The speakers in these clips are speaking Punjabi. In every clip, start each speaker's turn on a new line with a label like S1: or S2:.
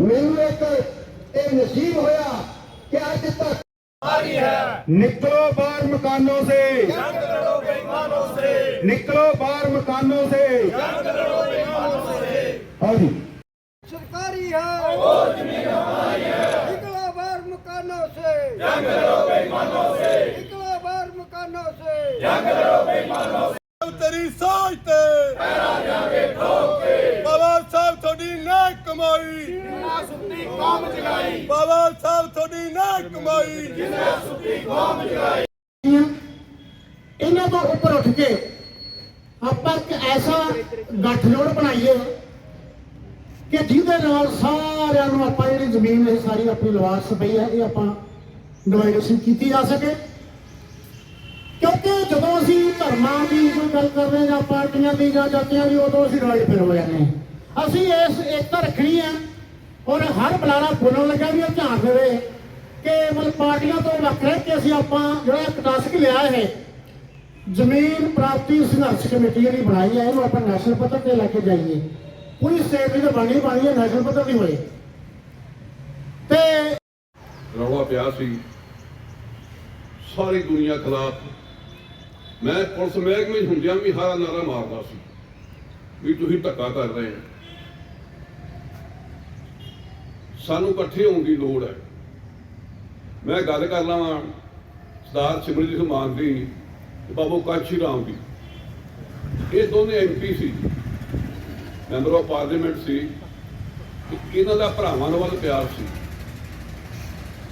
S1: ਮੈਨੂੰ ਇੱਕ ਇਹ ਨਸੀਬ ਹੋਇਆ ਕਿ ਅੱਜ ਤੱਕ
S2: ਮਾਰੀ ਹੈ। ਨਿਕਲੋ ਬਾਹਰ
S3: ਮਕਾਨੋਂ ਸੇ। ਜੰਗ ਲੜੋ
S2: ਬੇਈਮਾਨੋਂ ਸੇ। ਨਿਕਲੋ ਬਾਹਰ
S3: ਮਕਾਨੋਂ ਸੇ। ਜੰਗ ਲੜੋ
S2: ਬੇਈਮਾਨੋਂ ਸੇ।
S4: ਹਾਂਜੀ। ਸਰਕਾਰੀ ਹੈ। ਉਹ ਜ਼ਮੀਨ ਹਮਾਰੀ ਹੈ ਨਿਕਲੋ ਬਾਹਰ ਮਕਾਨੋਂ
S3: ਸੇ। ਜੰਗ ਲੜੋ ਬੇਈਮਾਨੋਂ
S4: ਸੇ। ਨਿਕਲੋ ਬਾਹਰ ਮਕਾਨੋਂ
S3: ਸੇ। ਜੰਗ ਲੜੋ ਬੇਈਮਾਨੋਂ ਸੇ। ਤੇਰੀ ਸਾਜ ਤੇ। ਪੈਰਾਂ ਜਾ ਠੋਕੇ ਕਮਾਈ। ਜਿੰਨਾ ਸੁੱਤੀ ਕੌਮ ਜਗਾਈ ਬਾਬਾ ਸਾਹਿਬ, ਤੁਹਾਡੀ ਨਾ ਕਮਾਈ। ਜਿੰਨਾ ਸੁੱਤੀ ਕੌਮ ਜਗਾਈ
S1: ਇਹਨਾਂ ਤੋਂ ਉੱਪਰ ਉੱਠ ਕੇ ਆਪਾਂ ਇੱਕ ਐਸਾ ਗੱਠਜੋੜ ਬਣਾਈਏ ਕਿ ਜਿਹਦੇ ਨਾਲ ਸਾਰਿਆਂ ਨੂੰ ਆਪਾਂ ਜਿਹੜੀ ਜ਼ਮੀਨ ਇਹ ਸਾਰੀ ਆਪਣੀ ਲਵਾਰਸ ਪਈ ਹੈ, ਇਹ ਆਪਾਂ ਡਿਵਾਈਡੇਸ਼ਨ ਕੀਤੀ ਜਾ ਸਕੇ। ਕਿਉਂਕਿ ਜਦੋਂ ਅਸੀਂ ਧਰਮਾਂ ਦੀ ਕੋਈ ਗੱਲ ਕਰਦੇ ਹਾਂ ਜਾਂ ਪਾਰਟੀਆਂ ਦੀ ਜਾਂ ਜਾਤੀਆਂ ਦੀ, ਉਦੋਂ ਅਸੀਂ ਡਿਵਾਈਡ ਫਿਰ ਹੋ ਜਾਂਦੇ ਹਾਂ। ਅਸੀਂ ਇਸ ਏਕਤਾ ਰੱਖਣੀ ਹੈ ਔਰ ਹਰ ਬੁਲਾਰਾ ਬੋਲਣ ਲੱਗਾ ਵੀ ਧਿਆਨ ਦੇਵੇ ਕਿ ਮਤਲਬ ਪਾਰਟੀਆਂ ਤੋਂ ਵੱਖ ਰਹਿ ਕੇ ਅਸੀਂ ਆਪਾਂ ਜਿਹੜਾ ਇੱਕ ਲਿਆ ਹੈ ਜ਼ਮੀਨ ਪ੍ਰਾਪਤੀ ਸੰਘਰਸ਼ ਕਮੇਟੀ ਜਿਹੜੀ ਬਣਾਈ ਹੈ ਇਹਨੂੰ ਆਪਾਂ ਨੈਸ਼ਨਲ ਪੱਧਰ ਤੇ ਲੈ ਕੇ ਜਾਈਏ। ਪੂਰੀ ਸਟੇਟ ਦੀ ਤਾਂ ਬਣੀ ਬਣੀ ਹੈ ਨੈਸ਼ਨਲ ਪੱਧਰ ਦੀ ਹੋਏ। ਤੇ
S5: ਰੌਲਾ ਪਿਆ ਸੀ। ਸਾਰੀ ਦੁਨੀਆ ਖਿਲਾਫ। ਮੈਂ ਪੁਲਿਸ ਮਹਿਕਮੇ ਹੁੰਦਿਆਂ ਵੀ ਹਾਰਾ ਨਾਰਾ ਮਾਰਦਾ ਸੀ। ਵੀ ਤੁਸੀਂ ਧੱਕਾ ਕਰ ਰਹੇ ਹੋ। ਸਾਨੂੰ ਇਕੱਠੇ ਹੋਣ ਦੀ ਲੋੜ ਹੈ। ਮੈਂ ਗੱਲ ਕਰ ਲਵਾਂ ਸਰਦਾਰ ਸਿਮਰਜੀਤ ਸਿੰਘ ਮਾਨ ਦੀ ਤੇ ਬਾਬੂ ਕਾਂਸ਼ੀ ਰਾਮ ਦੀ। ਇਹ ਦੋਨੇ ਐਮਪੀ ਸੀ, ਮੈਂਬਰ ਆਫ ਪਾਰਲੀਮੈਂਟ ਸੀ ਤੇ ਇਹਨਾਂ ਦਾ ਭਰਾਵਾਂ ਨਾਲ ਵੱਲ ਪਿਆਰ ਸੀ।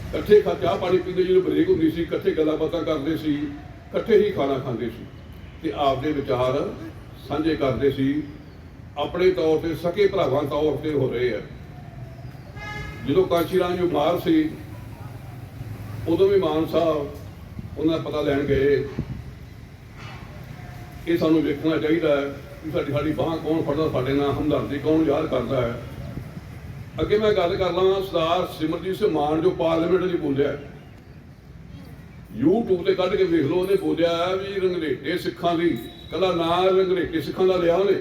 S5: ਇਕੱਠੇ ਖਾ ਚਾਹ ਪਾਣੀ ਪੀਂਦੇ ਜਦੋਂ ਬ੍ਰੇਕ ਹੁੰਦੀ ਸੀ, ਇਕੱਠੇ ਗੱਲਾਂ ਬਾਤਾਂ ਕਰਦੇ ਸੀ, ਇਕੱਠੇ ਹੀ ਖਾਣਾ ਖਾਂਦੇ ਸੀ ਤੇ ਆਪਦੇ ਵਿਚਾਰ ਸਾਂਝੇ ਕਰਦੇ ਸੀ। ਆਪਣੇ ਤੌਰ ਤੇ ਸਕੇ ਭਰਾਵਾਂ ਤੌਰ ਤੇ ਹੋ ਰਹੇ ਆ। ਜਦੋਂ ਕਾਸ਼ੀ ਰਾਮ ਜੀ ਮਾਰ ਸੀ, ਉਦੋਂ ਵੀ ਮਾਨ ਸਾਹਿਬ ਉਹਨਾਂ ਦਾ ਪਤਾ ਲੈਣ ਗਏ ਇਹ ਸਾਨੂੰ ਵੇਖਣਾ ਚਾਹੀਦਾ ਹੈ ਕਿ ਸਾਡੀ ਸਾਡੀ ਬਾਹ ਕੌਣ ਫੜਦਾ, ਸਾਡੇ ਨਾਲ ਹਮਦਰਦੀ ਕੌਣ ਯਾਦ ਕਰਦਾ ਹੈ। ਅੱਗੇ ਮੈਂ ਗੱਲ ਕਰ ਲਵਾਂ ਸਰਦਾਰ ਸਿਮਰਜੀਤ ਸਿੰਘ ਮਾਨ ਜੋ ਪਾਰਲੀਮੈਂਟ 'ਚ ਬੋਲਿਆ YouTube ਤੇ ਕੱਢ ਕੇ ਵੇਖ ਲਓ, ਉਹਨੇ ਬੋਲਿਆ ਵੀ ਰੰਗਲੇਟੇ ਸਿੱਖਾਂ ਦੀ, ਕੱਲਾ ਨਾਂ ਰੰਗਲੇਟੇ ਸਿੱਖਾਂ ਦਾ ਲਿਆ ਉਹਨੇ।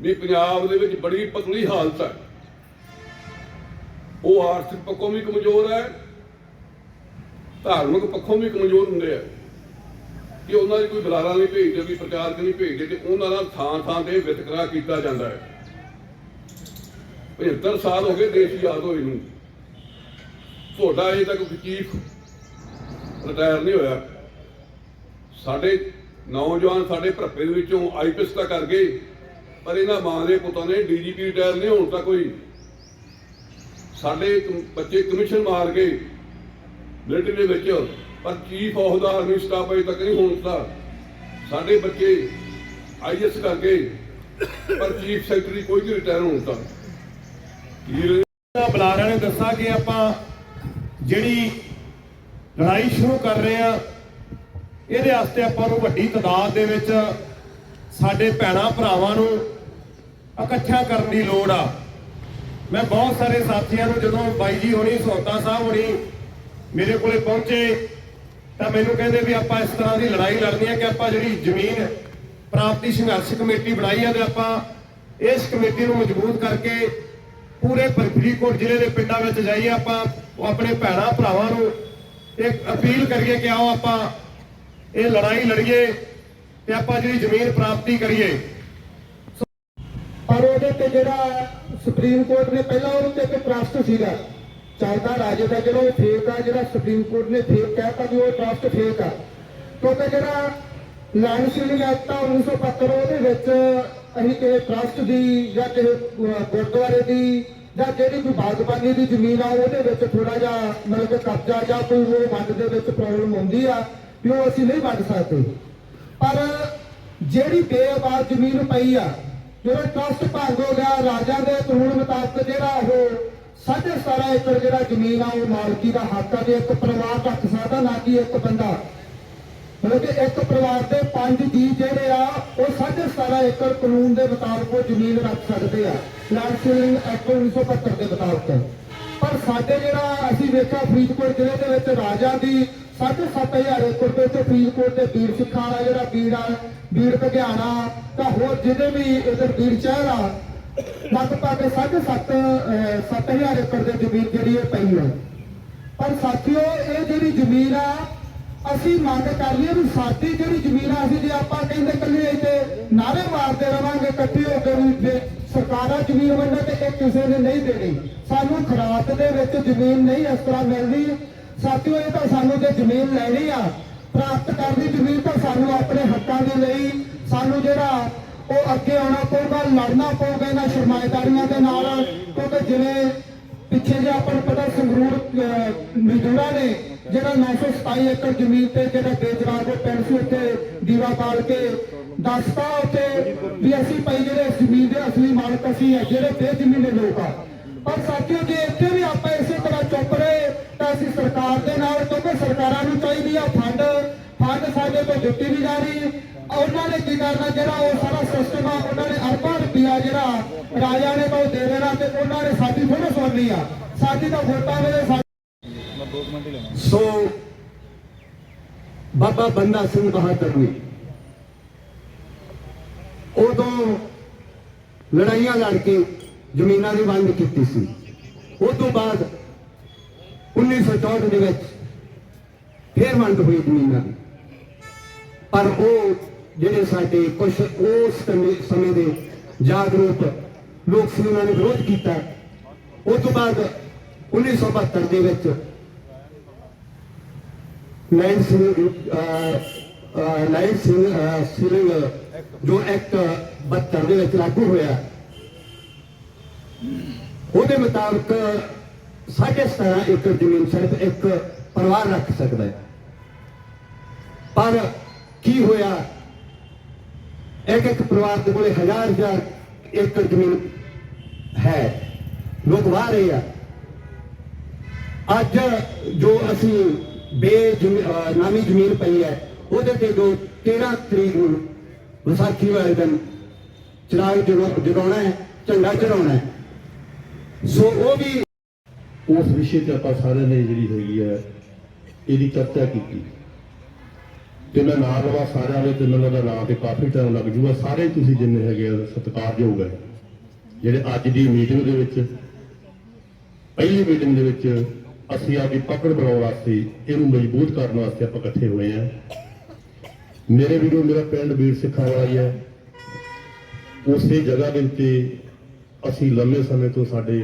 S5: ਵੀ ਪੰਜਾਬ ਦੇ ਵਿੱਚ ਬੜੀ ਪਤਲੀ ਹਾਲਤ ਹੈ। ਉਹ ਆਰਥਿਕ ਪੱਖੋਂ ਵੀ ਕਮਜ਼ੋਰ ਹੈ, ਧਾਰਮਿਕ ਪੱਖੋਂ ਵੀ ਕਮਜ਼ੋਰ ਹੁੰਦੇ ਆ। ਕਿ ਉਹਨਾਂ ਦੀ ਕੋਈ ਬੁਲਾਰਾ ਨਹੀਂ ਭੇਜਦੇ ਵੀ ਪ੍ਰਚਾਰਕ ਨਹੀਂ ਭੇਜਦੇ ਤੇ ਉਹਨਾਂ ਦਾ ਥਾਂ ਥਾਂ ਤੇ ਵਿਤਕਰਾ ਕੀਤਾ ਜਾਂਦਾ ਹੈ। 75 ਸਾਲ ਹੋ ਗਏ ਦੇਸ਼ ਆਜ਼ਾਦ ਹੋਏ ਨੂੰ। ਤੁਹਾਡਾ ਅਜੇ ਤੱਕ ਕੋਈ ਚੀਫ ਰਿਟਾਇਰ ਨਹੀਂ ਹੋਇਆ। ਸਾਡੇ ਨੌਜਵਾਨ ਸਾਡੇ ਭਰਪੇ ਦੇ ਵਿੱਚੋਂ ਆਈਪੀਐਸ ਤਾਂ ਕਰ ਗਏ, ਪਰ ਇਹਨਾਂ ਮਾਂ ਦੇ ਪੁੱਤਾਂ ਨੇ ਡੀਜੀਪੀ ਰਿਟਾਇਰ ਨਹੀਂ ਹੋਣ ਤਾਂ ਕੋਈ ਸਾਡੇ ਬੱਚੇ ਕਮਿਸ਼ਨ ਮਾਰ ਗਏ ਮਿਲਟਰੀ ਦੇ ਵਿੱਚ ਪਰ ਚੀਫ ਆਫ ਦਾ ਆਰਮੀ ਸਟਾਫ ਅਜੇ ਤੱਕ ਨਹੀਂ ਹੋਣ ਦਿੱਤਾ। ਸਾਡੇ ਬੱਚੇ ਆਈਐਸ ਕਰ ਗਏ ਪਰ ਚੀਫ ਸੈਕਟਰੀ ਕੋਈ ਨਹੀਂ ਰਿਟਾਇਰ ਹੋਣ ਦਿੱਤਾ।
S2: ਬੁਲਾਰਿਆਂ ਨੇ ਦੱਸਿਆ ਕਿ ਆਪਾਂ ਜਿਹੜੀ ਲੜਾਈ ਸ਼ੁਰੂ ਕਰ ਰਹੇ ਆ ਇਹਦੇ ਵਾਸਤੇ ਆਪਾਂ ਨੂੰ ਵੱਡੀ ਤਾਦਾਦ ਦੇ ਵਿੱਚ ਸਾਡੇ ਭੈਣਾਂ ਭਰਾਵਾਂ ਨੂੰ ਇਕੱਠਾ ਕਰਨ ਦੀ ਲੋੜ ਆ। ਮੈਂ ਬਹੁਤ ਸਾਰੇ ਸਾਥੀਆਂ ਨੂੰ ਜਦੋਂ ਬਾਈ ਜੀ ਹੋਣੀ ਸੋਤਾ ਸਾਹਿਬ ਹੋਣੀ ਮੇਰੇ ਕੋਲੇ ਪਹੁੰਚੇ ਤਾਂ ਮੈਨੂੰ ਕਹਿੰਦੇ ਵੀ ਆਪਾਂ ਇਸ ਤਰ੍ਹਾਂ ਦੀ ਲੜਾਈ ਲੜਨੀ ਹੈ ਕਿ ਆਪਾਂ ਜਿਹੜੀ ਜ਼ਮੀਨ ਪ੍ਰਾਪਤੀ ਸੰਘਰਸ਼ ਕਮੇਟੀ ਬਣਾਈ ਹੈ ਤੇ ਆਪਾਂ ਇਸ ਕਮੇਟੀ ਨੂੰ ਮਜ਼ਬੂਤ ਕਰਕੇ ਪੂਰੇ ਫਰੀਦਕੋਟ ਜ਼ਿਲ੍ਹੇ ਦੇ ਪਿੰਡਾਂ ਵਿੱਚ ਜਾਈਏ, ਆਪਾਂ ਉਹ ਆਪਣੇ ਭੈਣਾਂ, ਭਰਾਵਾਂ ਨੂੰ ਇੱਕ ਅਪੀਲ ਕਰੀਏ ਕਿ ਆਓ ਆਪਾਂ ਇਹ ਲੜਾਈ ਲੜੀਏ ਤੇ ਆਪਾਂ ਜਿਹੜੀ ਜ਼ਮੀਨ ਪ੍ਰਾਪਤੀ ਕਰੀਏ।
S1: ਪਰ ਉਹਦੇ ਤੇ ਜਿਹੜਾ ਸੁਪਰੀਮ ਕੋਰਟ ਨੇ ਪਹਿਲਾਂ ਉਹਦੇ ਤੇ ਇੱਕ ਟਰਸਟ ਸੀਗਾ। ਚੱਲਦਾ ਰਾਜੇ ਦਾ ਜਿਹੜਾ ਉਹ ਫੇਕ ਆ, ਜਿਹੜਾ ਸੁਪਰੀਮ ਕੋਰਟ ਨੇ ਫੇਕ ਕਹਿਤਾ ਵੀ ਉਹ ਟਰਸਟ ਫੇਕ ਆ। ਕਿਉਂਕਿ ਜਿਹੜਾ ਲੈਂਡ ਸੀਲਿੰਗ ਐਕਟ ਆ 1975 ਉਹਦੇ ਵਿੱਚ ਅਸੀਂ ਕਿਸੇ ਟਰਸਟ ਦੀ ਜਾਂ ਕਿਸੇ ਗੁਰਦੁਆਰੇ ਦੀ ਜਾਂ ਜਿਹੜੀ ਕੋਈ ਬਾਗਬਾਨੀ ਦੀ ਜ਼ਮੀਨ ਆ, ਉਹਦੇ ਵਿੱਚ ਥੋੜਾ ਜਿਹਾ ਮਤਲਬ ਕਿ ਕਬਜ਼ਾ ਜਾਂ ਕੋਈ ਉਹ ਵੰਡ ਦੇ ਵਿੱਚ ਪ੍ਰੋਬਲਮ ਹੁੰਦੀ ਆ, ਵੀ ਉਹ ਅਸੀਂ ਨਹੀਂ ਵੰਡ ਸਕਦੇ। ਪਰ ਜਿਹੜੀ ਬੇਆਬਾਦ ਜ਼ਮੀਨ ਪਈ ਆ ਜਿਹੜਾ ਟਰਸਟ ਭੰਗ ਹੋ ਗਿਆ, ਰਾਜਾ ਦੇ ਕਾਨੂੰਨ ਮੁਤਾਬਕ ਜਿਹੜਾ ਉਹ ਸਾਢੇ 17 ਏਕੜ ਜਿਹੜਾ ਜ਼ਮੀਨ ਆ, ਉਹ ਮਾਲਕੀ ਦਾ ਹੱਕ ਆ ਤੇ ਇੱਕ ਪਰਿਵਾਰ ਰੱਖ ਸਕਦਾ ਨਾ ਕਿ ਇੱਕ ਬੰਦਾ। ਮਤਲਬ ਕਿ ਇੱਕ ਪਰਿਵਾਰ ਦੇ ਪੰਜ ਜੀ ਜਿਹੜੇ ਆ, ਉਹ ਸਾਢੇ 17 ਏਕੜ ਕਾਨੂੰਨ ਦੇ ਮੁਤਾਬਕ ਉਹ ਜ਼ਮੀਨ ਰੱਖ ਸਕਦੇ ਆ। ਲੈਂਡ ਸਿੰਘ ਐਕਟ 1975 ਦੇ ਮੁਤਾਬਕ। ਪਰ ਸਾਡੇ ਜਿਹੜਾ ਅਸੀਂ ਵੇਖਿਆ ਫਰੀਦਕੋਟ ਜ਼ਿਲ੍ਹੇ ਦੇ ਵਿੱਚ ਰਾਜਾ ਦੀ 7.5000 ਏਕੜ ਦੇ ਉੱਤੇ ਫਰੀਦਕੋਟ ਦੇ ਬੀੜ ਸਿੱਖਾਂ ਵਾਲਾ ਜਿਹੜਾ ਬੀੜ ਆ, ਬੀੜ ਘਗਿਆਣਾ ਤਾਂ ਹੋਰ ਜਿਹਦੇ ਵੀ ਇਧਰ ਬੀੜ ਸ਼ਹਿਰ ਲਗਭਗ 7.5 7000 ਏਕੜ ਦੇ ਜ਼ਮੀਨ ਜਿਹੜੀ ਇਹ ਪਈ ਹੈ ਪਰ ਸਾਥੀਓ, ਇਹ ਜਿਹੜੀ ਜ਼ਮੀਨ ਆ, ਅਸੀਂ ਮੰਗ ਕਰ ਲਈਏ ਵੀ ਸਾਡੀ ਜਿਹੜੀ ਜ਼ਮੀਨ ਆ, ਅਸੀਂ ਜੇ ਆਪਾਂ ਕਹਿੰਦੇ ਕੱਲੇ ਇੱਥੇ ਨਾਰੇ ਮਾਰਦੇ ਰਵਾਂਗੇ, ਇਕੱਠੇ ਹੋ ਕੇ ਵੀ ਸਰਕਾਰਾਂ ਜ਼ਮੀਨ ਵੰਡੇ ਤੇ ਇਹ ਕਿਸੇ ਨੇ ਨਹੀਂ ਦੇਣੀ। ਸਾਨੂੰ ਖਰਾਤ ਦੇ ਵਿੱਚ ਜ਼ਮੀਨ ਨਹੀਂ ਇਸ ਤਰ੍ਹਾਂ ਮਿਲਦੀ। ਸਾਥੀਓ, ਇਹ ਤਾਂ ਸਾਨੂੰ ਜੇ ਜ਼ਮੀਨ ਲੈਣੀ ਆ। ਪ੍ਰਾਪਤ ਕਰਨੀ ਜ਼ਮੀਨ ਤਾਂ ਸਾਨੂੰ ਆਪਣੇ ਹੱਕਾਂ ਦੇ ਲਈ। ਸਾਨੂੰ ਜਿਹੜਾ ਉਹ ਅੱਗੇ ਆਉਣਾ ਪਊਗਾ, ਲੜਨਾ ਪਊਗਾ ਇਹਨਾਂ ਸਰਮਾਏਦਾਰੀਆਂ ਦੇ ਨਾਲ। ਕਿਉਂਕਿ ਜਿਵੇਂ ਪਿੱਛੇ ਜੇ ਆਪਾਂ ਨੂੰ ਪਤਾ ਸੰਗਰੂਰ ਮਜ਼ਦੂਰਾਂ ਨੇ ਜਿਹੜਾ 927 ਏਕੜ ਜ਼ਮੀਨ ਤੇ ਜਿਹੜਾ ਬੇਜਵਾਰ ਦੇ ਪਿੰਡ ਸੀ, ਉੱਥੇ ਦੀਵਾ ਪਾਲ ਕੇ ਦੱਸਤਾ ਉੱਥੇ ਵੀ ਅਸੀਂ ਭਾਈ ਜਿਹੜੇ ਜ਼ਮੀਨ ਦੇ ਅਸਲੀ ਮਾਲਕ ਅਸੀਂ ਆ, ਜਿਹੜੇ ਬੇਜ਼ਮੀਨੇ ਲੋਕ ਆ। ਪਰ ਸਾਥੀਓ, ਜੇ ਇੱਥੇ ਤਾਂ ਅਸੀਂ ਸਰਕਾਰ ਦੇ ਨਾਲ ਕਿਉਂਕਿ ਸਰਕਾਰਾਂ ਨੂੰ ਚਾਹੀਦੀ ਆ ਫੰਡ ਫੰਡ ਸਾਡੇ ਤੋਂ ਦਿੱਤੀ ਵੀ ਜਾ ਰਹੀ। ਉਹਨਾਂ ਨੇ ਕੀ ਕਰਨਾ ਜਿਹੜਾ ਉਹ ਸਾਰਾ ਸਿਸਟਮ ਆ ਉਹਨਾਂ ਨੇ ਅਰਬਾਂ ਰੁਪਇਆ ਜਿਹੜਾ ਰਾਜਾ ਨੇ ਤਾਂ ਦੇ ਦੇਣਾ ਤੇ ਉਹਨਾਂ ਨੇ ਸਾਡੀ ਥੋੜਾ ਸੁਣਨੀ ਆ। ਸਾਡੀ ਤਾਂ ਵੋਟਾਂ ਵੇਲੇ ਸਾ-
S6: ਸੋ ਬਾਬਾ ਬੰਦਾ ਸਿੰਘ ਬਹਾਦਰ ਨੇ ਉਦੋਂ ਲੜਾਈਆਂ ਲੜ ਕੇ ਜ਼ਮੀਨਾਂ ਦੀ ਵੰਡ ਕੀਤੀ ਸੀ। ਉਸ ਤੋਂ ਬਾਅਦ 1964 ਦੇ ਵਿੱਚ ਫੇਰ ਵੰਡ ਹੋਈ ਜ਼ਮੀਨਾਂ ਦੀ ਪਰ ਉਹ ਜਿਹੜੇ ਸਾਡੇ ਕੁਝ ਉਸ ਸਮੇਂ ਦੇ ਜਾਗਰੂਕ ਲੋਕ ਸੀ, ਉਹਨਾਂ ਨੇ ਵਿਰੋਧ ਕੀਤਾ। ਉਸ ਤੋਂ ਬਾਅਦ 1972 ਦੇ ਵਿੱਚ ਲਾਈਨ ਸਿੰਘ ਲਾਈਨ ਸਿੰਘ ਸਿੰਘ ਜੋ ਐਕਟ 72 ਦੇ ਵਿੱਚ ਲਾਗੂ ਹੋਇਆ। ਉਹਦੇ ਮੁਤਾਬਕ ਸਾਢੇ 17 ਏਕੜ ਜ਼ਮੀਨ ਸਿਰਫ ਇੱਕ ਪਰਿਵਾਰ ਰੱਖ ਸਕਦਾ ਹੈ। ਪਰ ਕੀ ਹੋਇਆ? ਇੱਕ ਇੱਕ ਪਰਿਵਾਰ ਦੇ ਕੋਲੇ ਹਜ਼ਾਰ ਹਜ਼ਾਰ ਏਕੜ ਜ਼ਮੀਨ ਹੈ। ਲੋਕ ਵਾਹ ਰਹੇ ਆ। ਅੱਜ ਜੋ ਅਸੀਂ ਬੇ ਨਾਮੀ ਜ਼ਮੀਨ ਪਈ ਹੈ, ਉਹਦੇ ਤੇ ਜੋ 13 ਤਰੀਕ ਨੂੰ ਵਿਸਾਖੀ ਵਾਲੇ ਦਿਨ ਚਿਰਾਗ ਜਗਾਉਣਾ ਹੈ, ਝੰਡਾ ਚੜਾਉਣਾ ਹੈ। ਸੋ ਉਹ ਵੀ
S7: ਉਸ ਵਿਸ਼ੇ ਤੇ ਆਪਾਂ ਸਾਰਿਆਂ ਨੇ ਜਿਹੜੀ ਹੈਗੀ ਹੈ, ਇਹਦੀ ਚਰਚਾ ਕੀਤੀ। ਤੇ ਮੈਂ ਨਾਂ ਲਵਾ ਸਾਰਿਆਂ ਦੇ ਤੇ ਮੈਨੂੰ ਦਾ ਨਾਂ ਤੇ ਕਾਫੀ ਟਾਈਮ ਲੱਗ ਜੂਗਾ। ਸਾਰੇ ਤੁਸੀਂ ਜਿੰਨੇ ਹੈਗੇ ਆ, ਸਤਿਕਾਰਯੋਗ ਹੈ। ਜਿਹੜੇ ਅੱਜ ਦੀ ਮੀਟਿੰਗ ਦੇ ਵਿੱਚ, ਪਹਿਲੀ ਮੀਟਿੰਗ ਦੇ ਵਿੱਚ ਅਸੀਂ ਆਪਣੀ ਪਕੜ ਬਣਾਉਣ ਵਾਸਤੇ, ਇਹਨੂੰ ਮਜ਼ਬੂਤ ਕਰਨ ਵਾਸਤੇ ਆਪਾਂ ਇਕੱਠੇ ਹੋਏ ਆ। ਮੇਰੇ ਵੀਰੋ, ਮੇਰਾ ਪਿੰਡ ਵੀਰ ਸਿੱਖਾਂ ਵਾਲਾ ਹੀ ਹੈ। ਉਸੇ ਜਗ੍ਹਾ ਦੇ ਉੱਤੇ ਅਸੀਂ ਲੰਮੇ ਸਮੇਂ ਤੋਂ ਸਾਡੇ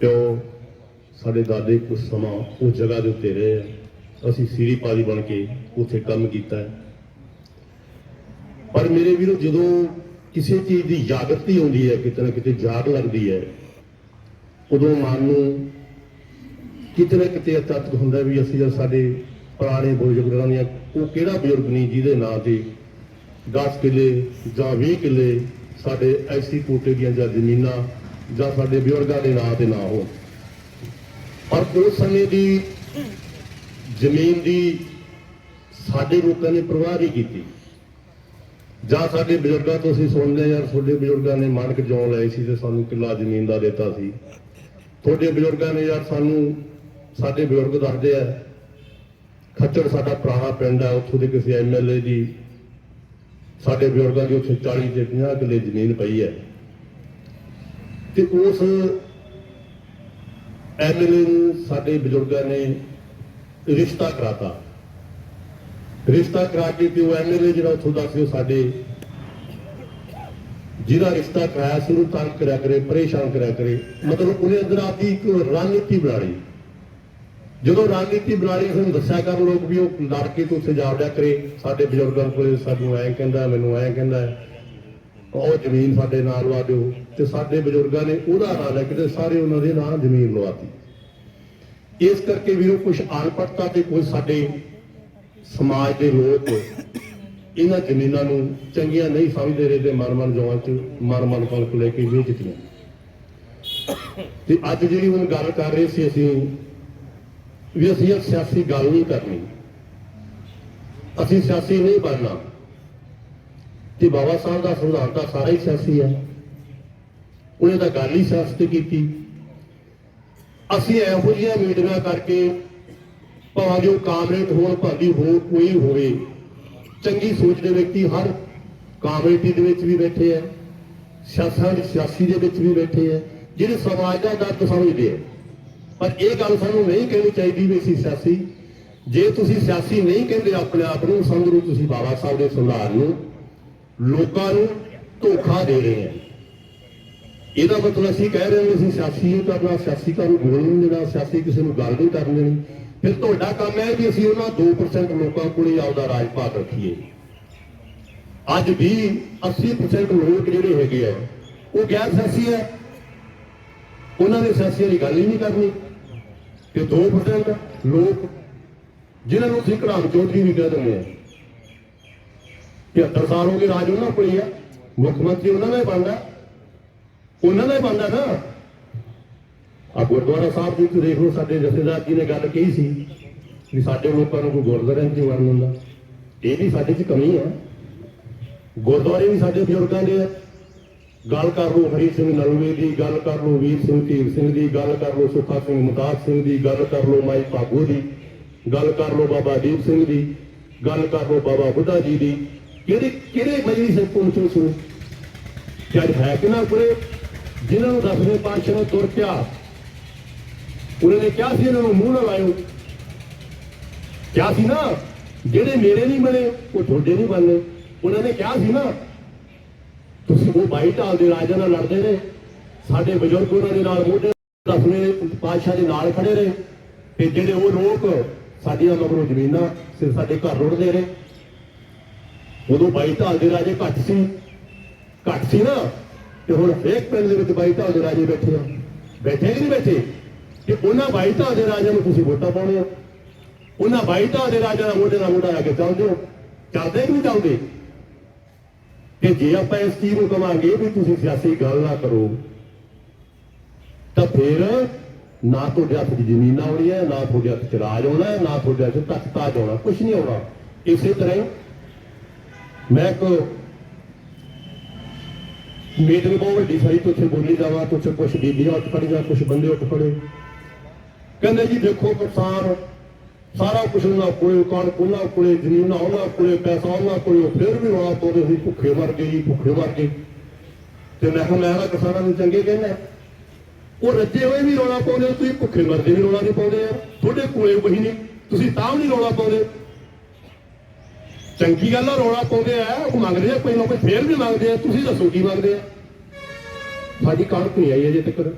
S7: ਪਿਓ, ਸਾਡੇ ਦਾਦੇ ਕੁਝ ਸਮਾਂ ਉਸ ਜਗ੍ਹਾ ਦੇ ਉੱਤੇ ਰਹੇ ਆ। ਅਸੀਂ ਸੀਰੀ ਪਾਲੀ ਬਣ ਕੇ ਉੱਥੇ ਕੰਮ ਕੀਤਾ ਹੈ। ਪਰ ਮੇਰੇ ਵੀਰੋ, ਜਦੋਂ ਕਿਸੇ ਚੀਜ਼ ਦੀ ਜਾਗਰਤੀ ਆਉਂਦੀ ਹੈ, ਕਿਤੇ ਨਾ ਕਿਤੇ ਜਾਗ ਲੱਗਦੀ ਹੈ, ਉਦੋਂ ਮਨ ਨੂੰ ਕਿਤੇ ਨਾ ਕਿਤੇ ਇਹ ਹੁੰਦਾ ਵੀ ਅਸੀਂ ਜਾਂ ਸਾਡੇ ਪੁਰਾਣੇ ਬਜ਼ੁਰਗਾਂ ਦੀਆਂ, ਉਹ ਕਿਹੜਾ ਬਜ਼ੁਰਗ ਨਹੀਂ ਜਿਹਦੇ ਨਾਂ ਤੇ 10 ਕਿੱਲੇ ਜਾਂ 20 ਕਿੱਲੇ ਸਾਡੇ ਐਸੀ ਕੋਟੇ ਦੀਆਂ ਜਾਂ ਜ਼ਮੀਨਾਂ ਜਾਂ ਸਾਡੇ ਬਜ਼ੁਰਗਾਂ ਦੇ ਨਾਂ ਤੇ ਨਾ ਹੋਣ ਪਰ ਉਸ ਸਮੇਂ ਦੀ ਜ਼ਮੀਨ ਦੀ ਸਾਡੇ ਲੋਕਾਂ ਨੇ ਪਰਵਾਹ ਨਹੀਂ ਕੀਤੀ। ਜਾਂ ਸਾਡੇ ਬਜ਼ੁਰਗਾਂ ਤੋਂ ਅਸੀਂ ਸੁਣਦੇ ਹਾਂ ਯਾਰ ਤੁਹਾਡੇ ਬਜ਼ੁਰਗਾਂ ਨੇ ਮਾਨਕ ਜੋਂ ਲਏ ਸੀ ਤੇ ਸਾਨੂੰ ਕਿੱਲਾ ਜ਼ਮੀਨ ਦਾ ਦਿੱਤਾ ਸੀ। ਤੁਹਾਡੇ ਬਜ਼ੁਰਗਾਂ ਨੇ ਯਾਰ ਸਾਨੂੰ, ਸਾਡੇ ਬਜ਼ੁਰਗ ਦੱਸਦੇ ਆ, ਖੱਚੜ ਸਾਡਾ ਪੁਰਾਣਾ ਪਿੰਡ ਹੈ ਉੱਥੋਂ ਦੇ ਕਿਸੇ ਐਮਐਲਏ ਦੀ, ਸਾਡੇ ਬਜ਼ੁਰਗਾਂ ਦੀ ਉੱਥੇ 40 ਤੇ 50 ਕਿੱਲੇ ਜ਼ਮੀਨ ਪਈ ਹੈ। ਤੇ ਉਸ ਐਮਐਲਏ ਨੂੰ ਸਾਡੇ ਬਜ਼ੁਰਗਾਂ ਨੇ ਰਿਸ਼ਤਾ ਕਰਾਤਾ। ਰਿਸ਼ਤਾ ਕਰਾ ਕੇ ਤੇ ਉਹ ਐਮਐਲਏ ਜਿਹੜਾ ਉੱਥੋਂ ਦਾ ਸੀ ਉਹ ਸਾਡੇ ਜਿਹਦਾ ਰਿਸ਼ਤਾ ਕਰਾਇਆ ਸੀ, ਉਹਨੂੰ ਤੰਗ ਕਰਿਆ ਕਰੇ, ਪਰੇਸ਼ਾਨ ਕਰਿਆ ਕਰੇ। ਮਤਲਬ ਉਹਨੇ ਅੰਦਰ ਆਪਦੀ ਇੱਕ ਰਣਨੀਤੀ ਬਣਾ ਲਈ। ਜਦੋਂ ਰਣਨੀਤੀ ਬਣਾ ਲਈ ਸਾਨੂੰ ਦੱਸਿਆ ਕਰ ਲੋਕ ਵੀ ਉਹ ਲੜ ਕੇ ਤੋਂ ਉੱਥੇ ਜਾ ਵੜਿਆ ਕਰੇ। ਸਾਡੇ ਬਜ਼ੁਰਗਾਂ ਕੋਲੇ ਸਾਨੂੰ ਐਂ ਕਹਿੰਦਾ, ਮੈਨੂੰ ਐਂ ਕਹਿੰਦਾ। ਉਹ ਜ਼ਮੀਨ ਸਾਡੇ ਨਾਲ ਲਵਾ ਦਿਓ ਤੇ ਸਾਡੇ ਬਜ਼ੁਰਗਾਂ ਨੇ ਉਹਦਾ ਨਾਂ ਲੈ ਕੇ ਸਾਰੇ ਉਹਨਾਂ ਦੇ ਨਾਂ ਜ਼ਮੀਨ ਲਵਾਤੀ। ਇਸ ਕਰਕੇ ਵੀ ਉਹ ਕੁਝ ਅਨਪੜਤਾ ਤੇ ਕੁਝ ਸਾਡੇ ਸਮਾਜ ਦੇ ਲੋਕ ਇਹਨਾਂ ਜ਼ਮੀਨਾਂ ਨੂੰ ਚੰਗੀਆਂ ਨਹੀਂ ਸਮਝਦੇ ਰਹੇ ਤੇ ਮਨ ਮਨ ਜਵਾਂ ਚ ਮਨ ਮਨ ਪਲਕ ਲੈ ਕੇ ਵੇਚ ਦਿੱਤੀਆਂ। ਤੇ ਅੱਜ ਜਿਹੜੀ ਹੁਣ ਗੱਲ ਕਰ ਰਹੇ ਸੀ ਅਸੀਂ, ਵੀ ਅਸੀਂ ਇਹ ਸਿਆਸੀ ਗੱਲ ਨਹੀਂ ਕਰਨੀ। ਅਸੀਂ ਸਿਆਸੀ ਨਹੀਂ ਬਣਨਾ। ਤੇ ਬਾਬਾ ਸਾਹਿਬ ਦਾ ਸੰਵਿਧਾਨ ਤਾਂ ਸਾਰਾ ਹੀ ਸਿਆਸੀ ਹੈ। ਉਹਨੇ ਤਾਂ ਗੱਲ ਹੀ ਸਿਆਸਤ ਕੀਤੀ। ਅਸੀਂ ਇਹੋ ਜਿਹੀਆਂ ਮੀਟਿੰਗਾਂ ਕਰਕੇ ਭਾਵੇਂ ਜੋ ਕਾਮਰੇਡ ਹੋਣ, ਭਾਵੇਂ ਹੋਰ ਕੋਈ ਹੋਵੇ, ਚੰਗੀ ਸੋਚ ਦੇ ਵਿਅਕਤੀ ਹਰ ਕਾਮਰੇਡੀ ਦੇ ਵਿੱਚ ਵੀ ਬੈਠੇ ਆ, ਸਿਆਸਾ ਸਿਆਸੀ ਦੇ ਵਿੱਚ ਵੀ ਬੈਠੇ ਆ, ਜਿਹੜੇ ਸਮਾਜ ਦਾ ਦਰਦ ਸਮਝਦੇ ਆ। ਪਰ ਇਹ ਗੱਲ ਸਾਨੂੰ ਨਹੀਂ ਕਹਿਣੀ ਚਾਹੀਦੀ ਵੀ ਅਸੀਂ ਸਿਆਸੀ। ਜੇ ਤੁਸੀਂ ਸਿਆਸੀ ਨਹੀਂ ਕਹਿੰਦੇ ਆਪਣੇ ਆਪ ਨੂੰ, ਸਮਝ ਲਓ ਤੁਸੀਂ ਬਾਬਾ ਸਾਹਿਬ ਦੇ ਸੰਵਿਧਾਨ ਨੂੰ। ਲੋਕਾਂ ਨੂੰ ਧੋਖਾ ਦੇ ਰਹੇ ਆ। ਇਹਦਾ ਮਤਲਬ ਅਸੀਂ ਕਹਿ ਰਹੇ ਹਾਂ ਵੀ ਅਸੀਂ ਸਿਆਸੀ ਨੂੰ ਕਰਨਾ ਸਿਆਸੀ ਕਾਨੂੰ ਬੋਲਣ ਨਹੀਂ ਦੇਣਾ, ਸਿਆਸੀ ਕਿਸੇ ਨੂੰ ਗੱਲ ਨਹੀਂ ਕਰਨ ਦੇਣੀ। ਫਿਰ ਤੁਹਾਡਾ ਕੰਮ ਹੈ ਵੀ ਅਸੀਂ ਉਹਨਾਂ 2% ਲੋਕਾਂ ਕੋਲੇ ਆਪਦਾ ਰਾਜ ਭਾਗ ਰੱਖੀਏ। ਅੱਜ ਵੀ 80% ਲੋਕ ਜਿਹੜੇ ਹੈਗੇ ਆ, ਉਹ ਗੈਰ ਸਿਆਸੀ ਹੈ ਉਹਨਾਂ ਦੇ ਸਿਆਸੀਆਂ ਦੀ ਗੱਲ ਹੀ ਨਹੀਂ ਕਰਨੀ। ਕਿ 2% ਲੋਕ, ਜਿਨ੍ਹਾਂ ਨੂੰ ਅਸੀਂ ਘਰਾਮ ਚੌਧਰੀ ਵੀ ਕਹਿ ਦਿੰਦੇ ਆ 75 ਸਾਲ ਹੋ ਗਏ ਰਾਜ ਉਹਨਾਂ ਕੋਲ ਹੀ ਆ। ਮੁੱਖ ਮੰਤਰੀ ਉਹਨਾਂ ਦਾ ਹੀ ਬਣਦਾ। ਉਹਨਾਂ ਦਾ ਹੀ ਬਣਦਾ ਨਾ। ਆ ਗੁਰਦੁਆਰਾ ਸਾਹਿਬ ਜੀ ਤੁਸੀਂ ਦੇਖ ਲਓ, ਸਾਡੇ ਜਥੇਦਾਰ ਜੀ ਨੇ ਗੱਲ ਕਹੀ ਸੀ ਵੀ ਸਾਡੇ ਲੋਕਾਂ ਨੂੰ ਕੋਈ ਗੁਰਦੁਆਰੇ ਨਹੀਂ ਵੜਨ ਦਿੰਦਾ। ਇਹ ਵੀ ਸਾਡੇ 'ਚ ਕਮੀ ਹੈ ਗੁਰਦੁਆਰੇ ਵੀ ਸਾਡੇ ਬਜ਼ੁਰਗਾਂ ਦੇ ਆ। ਗੱਲ ਕਰ ਲਓ ਹਰੀ ਸਿੰਘ ਨਲਵੇ ਦੀ, ਗੱਲ ਕਰ ਲਓ ਵੀਰ ਸਿੰਘ, ਧੀਰ ਸਿੰਘ ਦੀ, ਗੱਲ ਕਰ ਲਓ ਸੁਖਾ ਸਿੰਘ ਮੁਤਾਜ ਸਿੰਘ ਦੀ, ਗੱਲ ਕਰ ਲਓ ਮਾਈ ਭਾਗੋ ਦੀ, ਗੱਲ ਕਰ ਲਓ ਬਾਬਾ ਦੀਪ ਸਿੰਘ ਦੀ, ਗੱਲ ਕਰ ਲਓ ਬਾਬਾ ਬੁੱਢਾ ਜੀ ਦੀ। ਕਿਹੜੇ ਕਿਹੜੇ ਮਜਲਿਸ ਸੇ ਪਹੁੰਚੋ ਸੋ? ਜਦ ਹੈ ਕਿ ਨਾ ਕੋਲੇ ਜਿਨ੍ਹਾਂ ਨੂੰ ਦਸਵੇਂ ਪਾਤਸ਼ਾਹ ਨੇ ਤੁਰ ਪਿਆ, ਉਹਨਾਂ ਨੇ ਕਿਹਾ ਸੀ ਇਹਨਾਂ ਨੂੰ ਮੂੰਹ ਨਾ ਲਾਇਓ। ਕਿਹਾ ਸੀ ਨਾ, ਜਿਹੜੇ ਮੇਰੇ ਨਹੀਂ ਬਣੇ, ਉਹ ਤੁਹਾਡੇ ਨਹੀਂ ਬਣਨੇ। ਉਹਨਾਂ ਨੇ ਕਿਹਾ ਸੀ ਨਾ, ਤੁਸੀਂ ਉਹ ਬਾਈ ਢਾਲ ਦੇ ਰਾਜਾ ਨਾਲ ਲੜਦੇ ਰਹੇ। ਸਾਡੇ ਬਜ਼ੁਰਗ ਉਹਨਾਂ ਦੇ ਨਾਲ ਮੋਢੇ ਦਸਵੇਂ ਪਾਤਸ਼ਾਹ ਦੇ ਨਾਲ ਖੜੇ ਰਹੇ। ਤੇ ਜਿਹੜੇ ਉਹ ਲੋਕ, ਸਾਡੀਆਂ ਮਗਰੋਂ ਜ਼ਮੀਨਾਂ ਸਿਰ ਸਾਡੇ ਘਰ ਰੁੜਦੇ ਰਹੇ। ਉਦੋਂ ਬਾਈ ਢਾਲ ਦੇ ਰਾਜੇ ਘੱਟ ਸੀ ਘੱਟ ਸੀ ਨਾ, ਤੇ ਹੁਣ ਹਰੇਕ ਪਿੰਡ ਦੇ ਵਿੱਚ ਬਾਈ ਢਾਲ ਦੇ ਰਾਜੇ ਬੈਠੇ ਆ। ਬੈਠੇ ਕਿ ਨਹੀਂ ਬੈਠੇ? ਕਿ ਉਹਨਾਂ ਬਾਈ ਢਾਲ ਦੇ ਰਾਜਿਆਂ ਨੂੰ ਤੁਸੀਂ ਵੋਟਾਂ ਪਾਉਣੇ ਆ। ਉਹਨਾਂ ਬਾਈ ਢਾਲ ਦੇ ਰਾਜਿਆਂ ਦਾ ਮੋਢੇ ਨਾਲ ਮੋਢਾ ਲਾ ਕੇ ਚੱਲਦੇ ਹੋ। ਚੱਲਦੇ ਕਿ ਨਹੀਂ ਚੱਲਦੇ? ਕਿ ਜੇ ਆਪਾਂ ਇਸ ਚੀਜ਼ ਨੂੰ ਕਵਾਂਗੇ ਵੀ ਤੁਸੀਂ ਸਿਆਸੀ ਗੱਲ ਨਾ ਕਰੋ, ਤਾਂ ਫਿਰ ਨਾ ਤੁਹਾਡੇ ਹੱਥ 'ਚ ਜ਼ਮੀਨ ਆਉਣੀ ਹੈ ਨਾ ਤੁਹਾਡੇ ਹੱਥ 'ਚ ਰਾਜ ਆਉਣਾ ਹੈ ਨਾ ਤੁਹਾਡੇ ਹੱਥ 'ਚ ਤਾਜ ਆਉਣਾ ਕੁਝ ਨਹੀਂ ਆਉਣਾ। ਇਸੇ ਤਰ੍ਹਾਂ ਹੀ ਮੈਂ ਇੱਕ ਮੀਟਿੰਗ ਬਹੁਤ ਵੱਡੀ ਸਾਰੀ ਤੋਂ ਉੱਥੇ ਬੋਲੀ ਜਾਵਾਂ ਕੁਛ ਕੁਛ ਬੀਬੀਆਂ ਉੱਠ ਖੜੀਆਂ ਕੁਛ ਬੰਦੇ ਉੱਠ ਖੜੇ ਕਹਿੰਦੇ ਜੀ ਦੇਖੋ ਕਿਸਾਨ ਸਾਰਾ ਕੁਛ ਉਹਨਾਂ ਕੋਲੇ ਕਣਕ ਉਹਨਾਂ ਕੋਲੇ ਜ਼ਮੀਨਾਂ ਉਹਨਾਂ ਕੋਲੇ ਪੈਸਾ ਉਹਨਾਂ ਕੋਲੇ ਫਿਰ ਵੀ ਰੌਲਾ ਪਾਉਂਦੇ ਸੀ ਭੁੱਖੇ ਮਰ ਗਏ ਜੀ ਭੁੱਖੇ ਮਰ ਗਏ। ਤੇ ਮੈਂ ਕਿਹਾ ਮੈਂ ਕਿਹਾ ਕਿਸਾਨਾਂ ਨੂੰ ਚੰਗੇ ਕਹਿੰਦਾ ਉਹ ਰੱਜੇ ਹੋਏ ਵੀ ਰੌਲਾ ਪਾਉਂਦੇ ਹੋ, ਤੁਸੀਂ ਭੁੱਖੇ ਮਰਦੇ ਵੀ ਰੌਲਾ ਨਹੀਂ ਪਾਉਂਦੇ ਆ ਤੁਹਾਡੇ ਕੋਲੇ ਕੋਈ ਨਹੀਂ ਤੁਸੀਂ ਤਾਂ ਵੀ ਨਹੀਂ ਰੌਲਾ ਪਾਉਂਦੇ। ਚੰਗੀ ਗੱਲ ਆ, ਰੌਲਾ ਪਾਉਂਦੇ ਆ, ਉਹ ਮੰਗਦੇ ਆ, ਕੋਈ ਨਾ ਕੋਈ ਫੇਰ ਵੀ ਮੰਗਦੇ ਆ। ਤੁਸੀਂ ਦੱਸੋ ਕੀ ਮੰਗਦੇ ਆ? ਸਾਡੀ ਕਣਕ ਨਹੀਂ ਆਈ ਅਜੇ ਤੱਕ।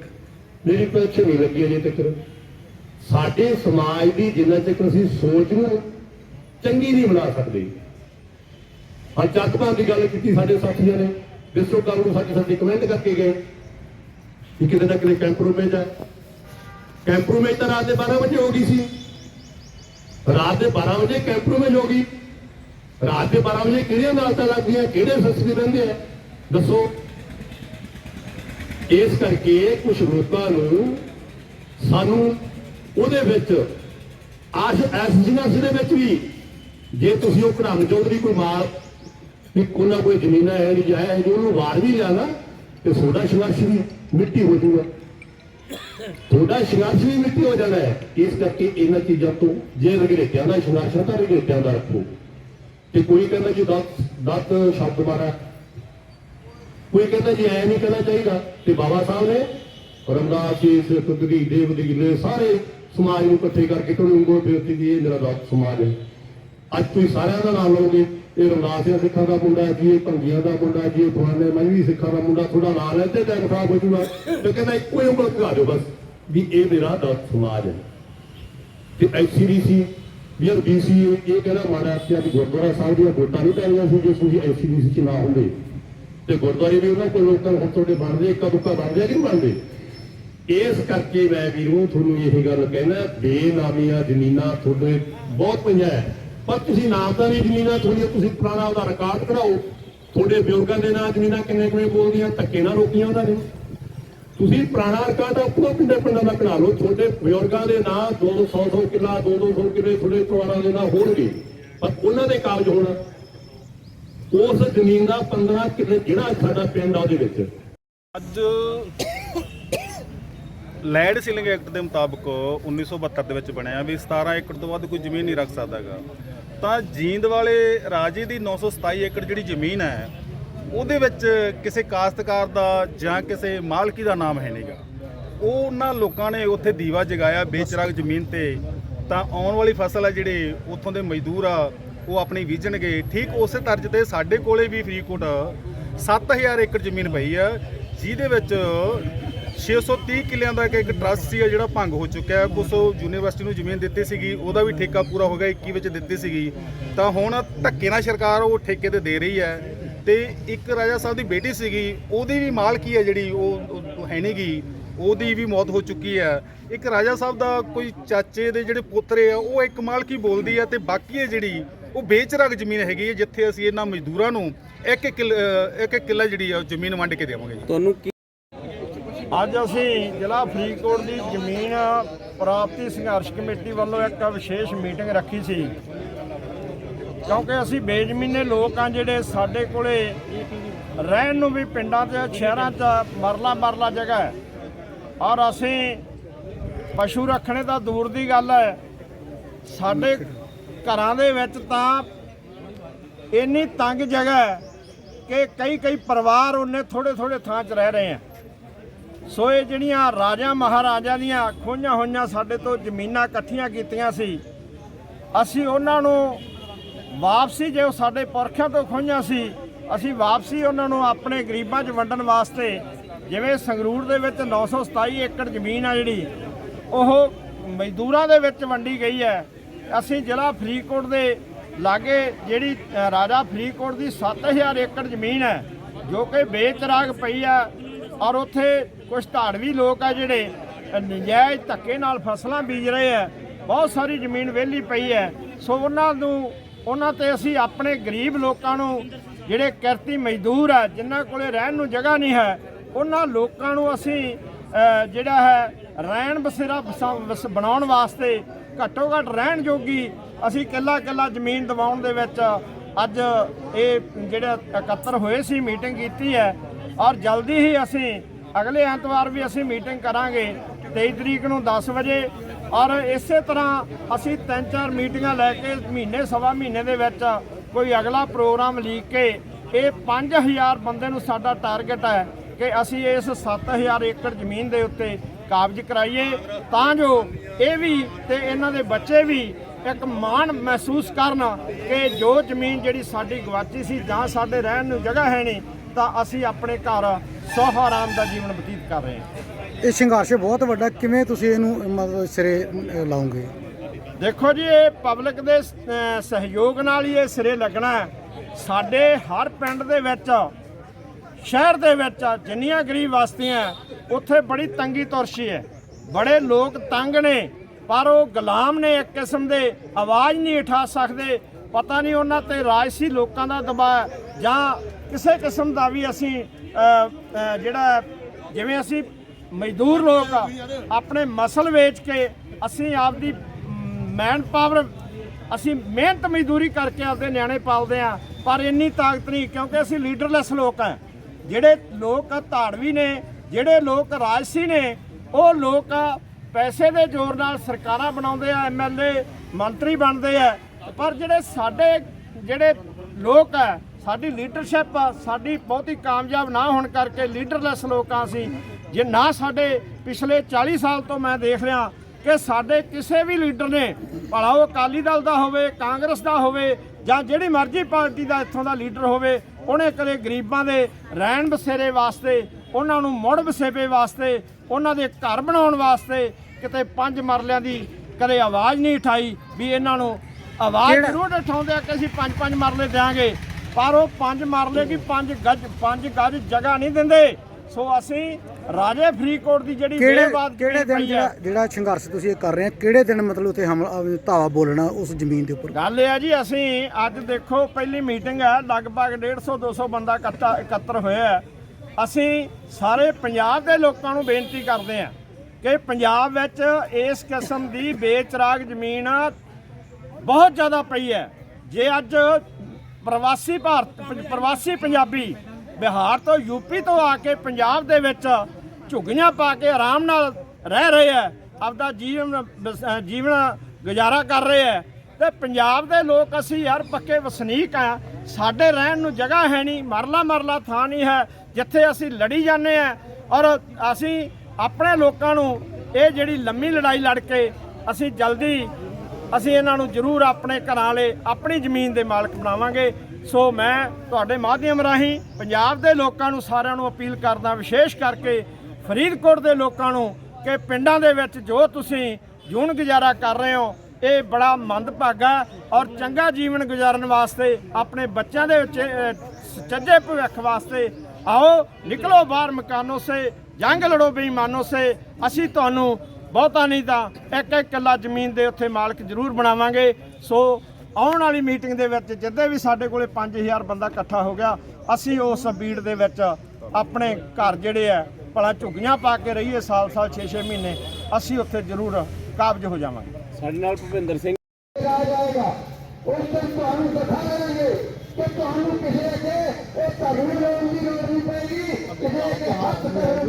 S7: ਮੇਰੀ ਪੈਨਸ਼ਨ ਨਹੀਂ ਲੱਗੀ ਅਜੇ ਤੱਕ। ਸਾਡੇ ਸਮਾਜ ਦੀ ਜਿੰਨਾ ਚਿਰ ਅਸੀਂ ਸੋਚ ਨੂੰ ਚੰਗੀ ਨਹੀਂ ਬਣਾ ਸਕਦੇ। ਆ ਚੱਕਬਾਂ ਦੀ ਗੱਲ ਕੀਤੀ ਸਾਡੇ ਸਾਥੀਆਂ ਨੇ। ਵਿਸ਼ਵ ਕੱਲ ਨੂੰ ਸਾਡੇ ਸਾਡੇ ਕਮੈਂਟ ਕਰਕੇ ਗਏ। ਕਿ ਕਿਤੇ ਨਾ ਕਿਤੇ ਕੰਪਰੋਮਾਈਜ਼ ਹੈ ਕੰਪਰੋਮਾਈਜ਼ ਤਾਂ ਰਾਤ ਦੇ 12 ਵਜੇ ਹੋ ਗਈ ਸੀ। ਰਾਤ ਦੇ 12 ਵਜੇ ਕੰਪਰੋਮਾਈਜ਼ ਹੋ ਗਈ। ਰਾਤ ਦੇ 12 ਵਜੇ ਕਿਹੜੀਆਂ ਅਦਾਲਤਾਂ ਲੱਗਦੀਆਂ ਕਿਹੜੇ ਫੈਸਲੇ ਰਹਿੰਦੇ ਆ? ਦੱਸੋ। ਇਸ ਕਰਕੇ ਕੁਝ ਲੋਕਾਂ ਨੂੰ ਸਾਨੂੰ ਉਹਦੇ ਵਿੱਚ ਆਸ਼ ਐਸਜੀਨਸ ਦੇ ਵਿੱਚ ਵੀ ਜੇ ਤੁਸੀਂ ਉਹ ਘੜਾਮ ਚੌਧਰੀ ਕੋਈ ਮਾਰ, ਵੀ ਕੋਨਾ ਕੋਈ ਜ਼ਮੀਨਾਂ ਹੈ ਨਹੀਂ ਜਾਇਆ ਹੈ ਉਹਨੂੰ ਵਾਰ ਵੀ ਲਿਆਣਾ ਤੇ ਤੁਹਾਡਾ ਸੰਘਰਸ਼ ਵੀ ਮਿੱਟੀ ਹੋ ਜਾਊਗਾ। ਤੁਹਾਡਾ ਸੰਘਰਸ਼ ਵੀ ਮਿੱਟੀ ਹੋ ਜਾਣਾ ਹੈ। ਇਸ ਕਰਕੇ ਇਹਨਾਂ ਚੀਜ਼ਾਂ ਤੋਂ ਜੇ ਰਗੜੇਟਿਆਂ ਦਾ ਸੰਘਰਸ਼ ਹੈ, ਤਾਂ ਰਗੜੇਟਿਆਂ ਦਾ ਰੱਖੋ। ਤੇ ਕੋਈ ਕਹਿੰਦਾ ਜੀ ਦਸ ਦਸ ਸ਼ਬਦ ਬਾਰਾ ਕੋਈ ਕਹਿੰਦਾ ਜੀ ਐ ਨਹੀਂ ਕਹਿਣਾ ਚਾਹੀਦਾ। ਤੇ ਬਾਬਾ ਸਾਹਿਬ ਨੇ ਰਮਦਾਸ ਜੀ ਸਿੱਖ ਕਦੀ ਦੇਵ ਦੀ ਸਾਰੇ ਸਮਾਜ ਨੂੰ ਇਕੱਠੇ ਕਰਕੇ ਤੁਹਾਨੂੰ ਉਂਗਲ ਬੇਨਤੀ ਦੀ ਇਹ ਮੇਰਾ ਦਸ ਸਮਾਜ ਹੈ। ਅੱਜ ਤੁਸੀਂ ਸਾਰਿਆਂ ਦਾ ਨਾਮ ਲਓਗੇ। ਇਹ ਰਮਦਾਸੀਆਂ ਸਿੱਖਾਂ ਦਾ ਮੁੰਡਾ ਜੀ, ਇਹ ਭੰਗੀਆਂ ਦਾ ਮੁੰਡਾ ਜੀ, ਇਹ ਮੈਂ ਵੀ ਸਿੱਖਾਂ ਦਾ ਮੁੰਡਾ, ਤੁਹਾਡਾ ਨਾਮ ਲੈਂਦੇ ਤਾਂ ਖਰਾਬ ਹੋ ਜੂਗਾ ਤੇ ਕਹਿੰਦਾ ਇੱਕੋ ਹੀ ਉਂਗਲ ਘਾ ਦਿਓ ਬਸ, ਵੀ ਇਹ ਮੇਰਾ ਦਸ ਸਮਾਜ ਹੈ। ਤੇ ਐਸੀ ਵੀ ਯਾਰ ਬੀਸੀ ਇਹ ਕਹਿੰਦਾ ਮਾੜਾ ਕਿ ਵੀ ਗੁਰਦੁਆਰਾ ਸਾਹਿਬ ਦੀਆਂ ਵੋਟਾਂ ਨਹੀਂ ਪੈਣੀਆਂ ਸੀ, ਜੇ ਤੁਸੀਂ ਐਸਸੀਡੀਸੀ ਚ ਨਾ ਹੁੰਦੇ। ਤੇ ਗੁਰਦੁਆਰੇ ਵੀ ਉਹਨਾਂ ਕੋਲ ਲੋਕਾਂ ਹੁਣ ਤੁਹਾਡੇ ਬਣਦੇ, ਇੱਕ ਦੁੱਕਾ ਬਣਦੇ ਕਿ ਨਹੀਂ ਬਣਦੇ? ਇਸ ਕਰਕੇ ਮੈਂ ਵੀਰੋ ਤੁਹਾਨੂੰ ਇਹ ਗੱਲ ਕਹਿੰਦਾ, ਬੇਨਾਮੀਆਂ ਜ਼ਮੀਨਾਂ ਤੁਹਾਡੇ ਬਹੁਤ ਪਈਆਂ ਹੈ। ਪਰ ਤੁਸੀਂ ਨਾਮ ਤਾਂ ਨਹੀਂ ਜ਼ਮੀਨਾਂ ਤੁਹਾਡੀਆਂ, ਤੁਸੀਂ ਪੁਰਾਣਾ ਉਹਦਾ ਰਿਕਾਰਡ ਕਢਾਓ। ਤੁਹਾਡੇ ਬਜ਼ੁਰਗਾਂ ਦੇ ਨਾਂ ਜ਼ਮੀਨਾਂ ਕਿੰਨੇ ਕਿਵੇਂ ਬੋਲਦੀਆਂ, ਧੱਕੇ ਨਾਲ ਰੋਕੀਆਂ ਉਹਨਾਂ ਨੇ। ਤੁਸੀਂ ਪੁਰਾਣਾ ਰਿਕਾਰਡ ਆਪਣਾ ਪਿੰਡੇ ਪਿੰਡਾਂ ਦਾ ਕਢਾ ਲਓ। ਤੁਹਾਡੇ ਬਜ਼ੁਰਗਾਂ ਦੇ ਨਾਂ 200 ਕਿੱਲਾ 200 ਕਿੱਲੇ, ਤੁਹਾਡੇ ਪਰਿਵਾਰਾਂ ਦੇ ਨਾਂ ਹੋਣਗੇ। ਪਰ ਉਹਨਾਂ ਦੇ ਕਾਬਜ ਹੋਣਾ ਉਸ ਜ਼ਮੀਨ ਦਾ 15 ਕਿੱਲੇ ਜਿਹੜਾ ਸਾਡਾ ਪਿੰਡ ਆ ਉਹਦੇ ਵਿੱਚ।
S8: ਅੱਜ ਲੈਂਡ ਸੀਲਿੰਗ ਐਕਟ ਦੇ ਮੁਤਾਬਕ 1972 ਦੇ ਵਿੱਚ ਬਣਿਆ ਵੀ 17 ਏਕੜ ਤੋਂ ਵੱਧ ਕੋਈ ਜ਼ਮੀਨ ਨਹੀਂ ਰੱਖ ਸਕਦਾਗਾ ਤਾਂ ਜੀਂਦ ਵਾਲੇ ਰਾਜੇ ਦੀ 927 ਏਕੜ ਜਿਹੜੀ ਜ਼ਮੀਨ ਹੈ ਉਹਦੇ ਵਿੱਚ ਕਿਸੇ ਕਾਸ਼ਤਕਾਰ ਦਾ ਜਾਂ ਕਿਸੇ ਮਾਲਕੀ ਦਾ ਨਾਮ ਹੈ ਨਹੀਂਗਾ ਉਹ ਉਹਨਾਂ ਲੋਕਾਂ ਨੇ ਉੱਥੇ ਦੀਵਾ ਜਗਾਇਆ ਬੇਚਰਾਗ ਜ਼ਮੀਨ ਤੇ। ਤਾਂ ਆਉਣ ਵਾਲੀ ਫਸਲ ਆ ਜਿਹੜੇ ਉੱਥੋਂ ਦੇ ਮਜ਼ਦੂਰ ਆ, ਉਹ ਆਪਣੀ ਬੀਜਣਗੇ। ਠੀਕ ਉਸੇ ਤਰਜ਼ ਤੇ ਸਾਡੇ ਕੋਲੇ ਵੀ ਫਰੀਦਕੋਟ 7000 ਏਕੜ ਜ਼ਮੀਨ ਪਈ ਆ, ਜਿਹਦੇ ਵਿੱਚ 630 ਕਿੱਲਿਆਂ ਦਾ ਇੱਕ ਇੱਕ ਟਰਸਟ ਸੀਗਾ ਜਿਹੜਾ ਭੰਗ ਹੋ ਚੁੱਕਿਆ। ਹੈ ਕੁਛ ਯੂਨੀਵਰਸਿਟੀ ਨੂੰ ਜ਼ਮੀਨ ਦਿੱਤੀ ਸੀਗੀ, ਉਹਦਾ ਵੀ ਠੇਕਾ ਪੂਰਾ ਹੋ ਗਿਆ 21 ਵਿੱਚ ਦਿੱਤੀ ਸੀਗੀ। ਤਾਂ ਹੁਣ ਧੱਕੇ ਨਾਲ ਸਰਕਾਰ ਉਹ ਠੇਕੇ ਤੇ ਦੇ ਰਹੀ ਹੈ। ਤੇ ਇੱਕ ਰਾਜਾ ਸਾਹਿਬ ਦੀ ਬੇਟੀ ਸੀਗੀ ਉਹਦੀ ਵੀ ਮਾਲਕੀ ਹੈ ਜਿਹੜੀ ਉਹ ਹੈ ਨਹੀਂਗੀ ਉਹਦੀ ਵੀ ਮੌਤ ਹੋ ਚੁੱਕੀ ਹੈ। ਇੱਕ ਰਾਜਾ ਸਾਹਿਬ ਦਾ ਕੋਈ ਚਾਚੇ ਦੇ ਜਿਹੜੇ ਪੋਤਰੇ ਆ ਉਹ ਇੱਕ ਮਾਲਕੀ ਬੋਲਦੀ ਹੈ ਤੇ ਬਾਕੀ ਹੈ ਜਿਹੜੀ ਉਹ ਬੇਚਰਾਗ ਜ਼ਮੀਨ ਹੈਗੀ ਹੈ ਜਿੱਥੇ ਅਸੀਂ ਇਹਨਾਂ ਮਜ਼ਦੂਰਾਂ ਨੂੰ ਇੱਕ ਇੱਕ ਇੱਕ ਇੱਕ ਕਿੱਲਾ ਜਿਹੜੀ ਆ ਉਹ ਜ਼ਮੀਨ ਵੰਡ ਕੇ ਦੇਵਾਂਗੇ ਜੀ।
S9: ਅੱਜ ਅਸੀਂ ਜ਼ਿਲ੍ਹਾ ਫਰੀਦਕੋਟ ਦੀ ਜ਼ਮੀਨ ਪ੍ਰਾਪਤੀ ਸੰਘਰਸ਼ ਕਮੇਟੀ ਵੱਲੋਂ ਇੱਕ ਵਿਸ਼ੇਸ਼ ਮੀਟਿੰਗ ਰੱਖੀ ਸੀ। ਕਿਉਂਕਿ ਅਸੀਂ ਬੇਜ਼ਮੀਨੇ ਲੋਕ ਆ ਜਿਹੜੇ ਸਾਡੇ ਕੋਲੇ ਰਹਿਣ ਨੂੰ ਵੀ ਪਿੰਡਾਂ 'ਚ ਸ਼ਹਿਰਾਂ 'ਚ ਮਰਲਾ ਮਰਲਾ ਜਗ੍ਹਾ ਹੈ। ਔਰ ਅਸੀਂ ਪਸ਼ੂ ਰੱਖਣੇ ਤਾਂ ਦੂਰ ਦੀ ਗੱਲ ਹੈ। ਸਾਡੇ ਘਰਾਂ ਦੇ ਵਿੱਚ ਤਾਂ ਇੰਨੀ ਤੰਗ ਜਗ੍ਹਾ ਹੈ ਕਿ ਕਈ ਕਈ ਪਰਿਵਾਰ ਉਹਨੇ ਥੋੜੇ ਥੋੜੇ ਥਾਂ 'ਚ ਰਹਿ ਰਹੇ ਆ। ਸੋ ਇਹ ਜਿਹੜੀਆਂ ਰਾਜਾ ਮਹਾਰਾਜਾ ਦੀਆਂ ਖੋਈਆਂ ਹੋਈਆਂ ਸਾਡੇ ਤੋਂ ਜ਼ਮੀਨਾਂ ਇਕੱਠੀਆਂ ਕੀਤੀਆਂ ਸੀ, ਅਸੀਂ ਉਹਨਾਂ ਨੂੰ ਵਾਪਸੀ ਜੇ ਉਹ ਸਾਡੇ ਪੁਰਖਿਆਂ ਤੋਂ ਖੋਈਆਂ ਸੀ, ਅਸੀਂ ਵਾਪਸੀ ਉਹਨਾਂ ਨੂੰ ਆਪਣੇ ਗਰੀਬਾਂ 'ਚ ਵੰਡਣ ਵਾਸਤੇ ਜਿਵੇਂ ਸੰਗਰੂਰ ਦੇ ਵਿੱਚ 927 ਏਕੜ ਜ਼ਮੀਨ ਆ ਜਿਹੜੀ, ਉਹ ਮਜ਼ਦੂਰਾਂ ਦੇ ਵਿੱਚ ਵੰਡੀ ਗਈ ਹੈ। ਅਸੀਂ ਜ਼ਿਲ੍ਹਾ ਫਰੀਦਕੋਟ ਦੇ ਲਾਗੇ ਜਿਹੜੀ ਰਾਜਾ ਫਰੀਦਕੋਟ ਦੀ 7000 ਏਕੜ ਜ਼ਮੀਨ ਹੈ, ਜੋ ਕਿ ਬੇਚਰਾਗ ਪਈ ਆ ਔਰ ਉੱਥੇ ਕੁਝ ਧਾੜਵੀ ਲੋਕ ਆ ਜਿਹੜੇ ਨਜਾਇਜ਼ ਧੱਕੇ ਨਾਲ ਫਸਲਾਂ ਬੀਜ ਰਹੇ ਆ। ਬਹੁਤ ਸਾਰੀ ਜ਼ਮੀਨ ਵਿਹਲੀ ਪਈ ਹੈ। ਸੋ ਉਹਨਾਂ ਨੂੰ ਉਹਨਾਂ ਤੇ ਅਸੀਂ ਆਪਣੇ ਗਰੀਬ ਲੋਕਾਂ ਨੂੰ, ਜਿਹੜੇ ਕਿਰਤੀ ਮਜ਼ਦੂਰ ਆ ਜਿਨ੍ਹਾਂ ਕੋਲੇ ਰਹਿਣ ਨੂੰ ਜਗ੍ਹਾ ਨਹੀਂ ਹੈ, ਉਹਨਾਂ ਲੋਕਾਂ ਨੂੰ ਅਸੀਂ ਜਿਹੜਾ ਹੈ, ਰਹਿਣ ਬਸੇਰਾ ਵਸਾ- ਬਣਾਉਣ ਵਾਸਤੇ ਘੱਟੋ ਘੱਟ ਰਹਿਣ ਜੋਗੀ ਅਸੀਂ ਕਿੱਲਾ ਕਿੱਲਾ ਜ਼ਮੀਨ ਦਿਵਾਉਣ ਦੇ ਵਿੱਚ ਅੱਜ ਇਹ ਜਿਹੜਾ ਇਕੱਤਰ ਹੋਏ ਸੀ, ਮੀਟਿੰਗ ਕੀਤੀ ਹੈ ਔਰ ਜਲਦੀ ਹੀ ਅਸੀਂ ਅਗਲੇ ਐਤਵਾਰ ਵੀ ਅਸੀਂ ਮੀਟਿੰਗ ਕਰਾਂਗੇ 23 ਤਰੀਕ ਨੂੰ 10 ਵਜੇ ਔਰ ਇਸੇ ਤਰ੍ਹਾਂ ਅਸੀਂ ਤਿੰਨ ਚਾਰ ਮੀਟਿੰਗਾਂ ਲੈ ਕੇ ਮਹੀਨੇ, ਸਵਾ ਮਹੀਨੇ ਦੇ ਵਿੱਚ ਕੋਈ ਅਗਲਾ ਪ੍ਰੋਗਰਾਮ ਲੀਕ ਕੇ ਇਹ 5000 ਬੰਦੇ ਨੂੰ ਸਾਡਾ ਟਾਰਗੇਟ ਹੈ ਕਿ ਅਸੀਂ ਇਸ 7000 ਏਕੜ ਜ਼ਮੀਨ ਦੇ ਉੱਤੇ ਕਾਬਜ਼ ਕਰਾਈਏ। ਤਾਂ ਜੋ ਇਹ ਵੀ ਤੇ ਇਹਨਾਂ ਦੇ ਬੱਚੇ ਵੀ ਇੱਕ ਮਾਣ ਮਹਿਸੂਸ ਕਰਨ ਕਿ ਜੋ ਜ਼ਮੀਨ ਜਿਹੜੀ ਸਾਡੀ ਗਵਾਚੀ ਸੀ ਜਾਂ ਸਾਡੇ ਰਹਿਣ ਨੂੰ ਜਗ੍ਹਾ ਹੈ ਨਹੀਂ, ਤਾਂ ਅਸੀਂ ਆਪਣੇ ਘਰ ਸੌਖ ਆਰਾਮ ਦਾ ਜੀਵਨ ਬਤੀਤ ਕਰ ਰਹੇ ਹਾਂ।
S10: ਇਹ ਸੰਘਰਸ਼ ਬਹੁਤ ਵੱਡਾ ਕਿਵੇਂ ਤੁਸੀਂ ਇਹਨੂੰ ਮਤਲਬ ਸਿਰੇ ਅ,
S9: ਦੇਖੋ ਜੀ ਇਹ ਪਬਲਿਕ ਦੇ ਅਹ, ਸਹਿਯੋਗ ਨਾਲ ਹੀ ਇਹ ਸਿਰੇ ਲੱਗਣਾ ਹੈ। ਸਾਡੇ ਹਰ ਪਿੰਡ ਦੇ ਵਿੱਚ ਸ਼ਹਿਰ ਦੇ ਵਿੱਚ ਜਿੰਨੀਆਂ ਗਰੀਬ ਵਸਤੀਆਂ ਹੈ, ਉੱਥੇ ਬੜੀ ਤੰਗੀ ਤੁਰਸ਼ੀ ਹੈ। ਬੜੇ ਲੋਕ ਤੰਗ ਨੇ ਪਰ ਉਹ ਗੁਲਾਮ ਨੇ ਇੱਕ ਕਿਸਮ ਦੇ ਆਵਾਜ਼ ਨਹੀਂ ਉਠਾ ਸਕਦੇ। ਪਤਾ ਨਹੀਂ ਉਹਨਾਂ ਤੇ ਰਾਜਸੀ ਲੋਕਾਂ ਦਾ ਦਬਾਅ ਜਾਂ ਕਿਸੇ ਕਿਸਮ ਦਾ ਵੀ ਅਸੀਂ ਅਹ, ਅਹ, ਜਿਹੜਾ ਜਿਵੇਂ ਅਸੀਂ ਮਜ਼ਦੂਰ ਲੋਕ ਆਪਣੇ ਮਸਲ ਵੇਚ ਕੇ ਅਸੀਂ ਆਪਦੀ ਮੈਨ ਪਾਵਰ ਅਸੀਂ ਮਿਹਨਤ ਮਜ਼ਦੂਰੀ ਕਰਕੇ ਆਪਦੇ ਨਿਆਣੇ ਪਾਲਦੇ ਆ ਪਰ ਇੰਨੀ ਤਾਕਤ ਨਹੀਂ, ਕਿਉਂਕਿ ਅਸੀਂ ਲੀਡਰਲੈਸ ਲੋਕ ਆ ਜਿਹੜੇ ਲੋਕ ਧਾੜਵੀ ਨੇ, ਜਿਹੜੇ ਲੋਕ ਰਾਜਸੀ ਨੇ, ਉਹ ਲੋਕ ਪੈਸੇ ਦੇ ਜ਼ੋਰ ਨਾਲ ਸਰਕਾਰਾਂ ਬਣਾਉਂਦੇ ਆ ਐਮਐਲਏ ਮੰਤਰੀ ਬਣਦੇ ਆ, ਪਰ ਜਿਹੜੇ ਸਾਡੇ, ਜਿਹੜੇ ਲੋਕ ਆ, ਸਾਡੀ ਲੀਡਰਸ਼ਿਪ ਸਾਡੀ ਬਹੁਤੀ ਕਾਮਯਾਬ ਨਾ ਹੋਣ ਕਰਕੇ ਲੀਡਰਲੈਸ ਲੋਕਾਂ ਸੀ ਜੇ ਨਾ ਸਾਡੇ ਪਿਛਲੇ 40 ਸਾਲ ਤੋਂ ਮੈਂ ਦੇਖ ਰਿਹਾ ਕਿ ਸਾਡੇ ਕਿਸੇ ਵੀ ਲੀਡਰ ਨੇ ਭਲਾ ਉਹ ਅਕਾਲੀ ਦਲ ਦਾ ਹੋਵੇ ਕਾਂਗਰਸ ਦਾ ਹੋਵੇ ਜਾਂ ਜਿਹੜੀ ਮਰਜ਼ੀ ਪਾਰਟੀ ਦਾ ਇੱਥੋਂ ਦਾ ਲੀਡਰ ਹੋਵੇ ਉਹਨੇ ਕਦੇ ਗਰੀਬਾਂ ਦੇ ਰਹਿਣ ਬਸੇਰੇ ਵਾਸਤੇ ਉਹਨਾਂ ਨੂੰ ਮੁੜ ਵਸੇਬੇ ਵਾਸਤੇ ਉਹਨਾਂ ਦੇ ਘਰ ਬਣਾਉਣ ਵਾਸਤੇ ਕਿਤੇ ਪੰਜ ਮਰਲਿਆਂ ਦੀ ਕਦੇ ਆਵਾਜ਼ ਨਹੀਂ ਉਠਾਈ ਵੀ ਇਹਨਾਂ ਨੂੰ ਆਵਾਜ਼ ਜ਼ਰੂਰ ਉਠਾਉਂਦੇ ਆ ਕਿ ਅਸੀਂ ਪੰਜ ਪੰਜ ਮਰਲੇ ਦਿਆਂਗੇ। ਪਰ ਉਹ ਪੰਜ ਮਰਲੇ ਕੀ ਪੰਜ ਗੱਜ ਪੰਜ ਗੱਜ ਜਗ੍ਹਾ ਨਹੀਂ ਦਿੰਦੇ। ਸੋ ਅਸੀਂ ਰਾਜੇ ਫਰੀਦਕੋਟ ਦੀ ਜਿਹੜੀ
S10: ਕਿਹੜੇ
S9: ਬੇਬਾਦ
S10: ਕਿਹੜੇ ਦਿਨ ਜਿਹੜਾ ਜਿਹੜਾ ਸੰਘਰਸ਼ ਤੁਸੀਂ ਇਹ ਕਰ ਰਹੇ ਹੋ ਕਿਹੜੇ ਦਿਨ ਮਤਲਬ ਉੱਥੇ ਹਮਲਾ ਧਾਵਾ ਬੋਲਣਾ ਉਸ ਜ਼ਮੀਨ ਦੇ ਉੱਪਰ?
S9: ਗੱਲ ਇਹ ਹੈ ਜੀ ਅਸੀਂ ਅੱਜ ਦੇਖੋ ਪਹਿਲੀ ਮੀਟਿੰਗ ਹੈ ਲਗਭਗ 150 200 ਬੰਦਾ ਇਕੱਠਾ ਇਕੱਤਰ ਹੋਇਆ ਹੈ। ਅਸੀਂ ਸਾਰੇ ਪੰਜਾਬ ਦੇ ਲੋਕਾਂ ਨੂੰ ਬੇਨਤੀ ਕਰਦੇ ਹਾਂ ਕਿ ਪੰਜਾਬ ਵਿੱਚ ਇਸ ਕਿਸਮ ਦੀ ਬੇਚਰਾਗ ਜ਼ਮੀਨ ਬਹੁਤ ਜ਼ਿਆਦਾ ਪਈ ਹੈ। ਜੇ ਅੱਜ ਪ੍ਰਵਾਸੀ ਭਾਰਤ ਪ੍ਰਵਾਸੀ ਪੰਜਾਬੀ ਬਿਹਾਰ ਤੋਂ ਯੂਪੀ ਤੋਂ ਆ ਕੇ ਪੰਜਾਬ ਦੇ ਵਿੱਚ ਝੁੱਗੀਆਂ ਪਾ ਕੇ ਆਰਾਮ ਨਾਲ ਰਹਿ ਰਹੇ ਆ ਆਪਦਾ ਜੀਵਨ ਜੀਵਨ ਗੁਜ਼ਾਰਾ ਕਰ ਰਹੇ ਆ ਤੇ ਪੰਜਾਬ ਦੇ ਲੋਕ ਅਸੀਂ ਯਾਰ ਪੱਕੇ ਵਸਨੀਕ ਆ ਸਾਡੇ ਰਹਿਣ ਨੂੰ ਜਗ੍ਹਾ ਹੈ ਨਹੀਂ, ਮਰਲਾ ਮਰਲਾ ਥਾਂ ਨਹੀਂ ਹੈ, ਜਿੱਥੇ ਅਸੀਂ ਲੜੀ ਜਾਂਦੇ ਆ ਔਰ ਅਸੀਂ ਆਪਣੇ ਲੋਕਾਂ ਨੂੰ ਇਹ ਜਿਹੜੀ ਲੰਮੀ ਲੜਾਈ ਲੜ ਕੇ ਅਸੀਂ ਜਲਦੀ ਅਸੀਂ ਇਹਨਾਂ ਨੂੰ ਜ਼ਰੂਰ ਆਪਣੇ ਘਰਾਂ ਵਾਲੇ, ਆਪਣੀ ਜ਼ਮੀਨ ਦੇ ਮਾਲਕ ਬਣਾਵਾਂਗੇ। ਸੋ ਮੈਂ ਤੁਹਾਡੇ ਮਾਧਿਅਮ ਰਾਹੀਂ ਪੰਜਾਬ ਦੇ ਲੋਕਾਂ ਨੂੰ ਸਾਰਿਆਂ ਨੂੰ ਅਪੀਲ ਕਰਦਾ ਵਿਸ਼ੇਸ਼ ਕਰਕੇ ਫਰੀਦਕੋਟ ਦੇ ਲੋਕਾਂ ਨੂੰ ਕਿ ਪਿੰਡਾਂ ਦੇ ਵਿੱਚ ਜੋ ਤੁਸੀਂ ਜੂਨ ਗੁਜ਼ਾਰਾ ਕਰ ਰਹੇ ਹੋ ਇਹ ਬੜਾ ਮੰਦਭਾਗਾ ਔਰ ਚੰਗਾ ਜੀਵਨ ਗੁਜ਼ਾਰਨ ਵਾਸਤੇ ਆਪਣੇ ਬੱਚਿਆਂ ਦੇ ਵਿੱਚ ਅਹ, ਸੁਚੱਜੇ ਭਵਿੱਖ ਵਾਸਤੇ ਆਓ ਨਿਕਲੋ ਬਾਹਰ ਮਕਾਨੋਂ ਸੇ ਜੰਗ ਲੜੋ ਬੇਈਮਾਨੋਂ ਸੇ ਅਸੀਂ ਤੁਹਾਨੂੰ ਬਹੁਤਾ ਨਹੀਂ ਤਾਂ ਇੱਕ ਇੱਕ ਕਿੱਲਾ ਜ਼ਮੀਨ ਦੇ ਉੱਥੇ ਮਾਲਕ ਜ਼ਰੂਰ ਬਣਾਵਾਂਗੇ। ਸੋ ਆਉਣ ਵਾਲੀ ਮੀਟਿੰਗ ਦੇ ਵਿੱਚ ਜਿੱਦੇ ਵੀ ਸਾਡੇ ਕੋਲੇ 5000 ਬੰਦਾ ਇਕੱਠਾ ਹੋ ਗਿਆ ਅਸੀਂ ਉਸ ਬੀੜ ਦੇ ਵਿੱਚ ਆਪਣੇ ਘਰ ਜਿਹੜੇ ਆ ਭਲਾ ਝੁੱਗੀਆਂ ਪਾ ਕੇ ਰਹੀਏ ਸਾਲ ਸਾਲ 6-6 ਮਹੀਨੇ ਅਸੀਂ ਉੱਥੇ ਜ਼ਰੂਰ ਕਾਬਜ ਹੋ ਜਾਵਾਂਗੇ।
S1: ਆ ਜਾਏਗਾ ਉਸ ਦਿਨ ਤੁਹਾਨੂੰ ਦਿਖਾ ਦੇਣਗੇ ਕਿ ਤੁਹਾਨੂੰ ਕਿਸੇ ਅੱਗੇ ਇਹ ਤੁਹਾਨੂੰ ਲੋੜ ਦੀ ਲੋੜ ਨਹੀਂ ਪਏਗੀ ਕਿਸੇ ਅੱਗੇ ਹੱਥ ਪੈਰ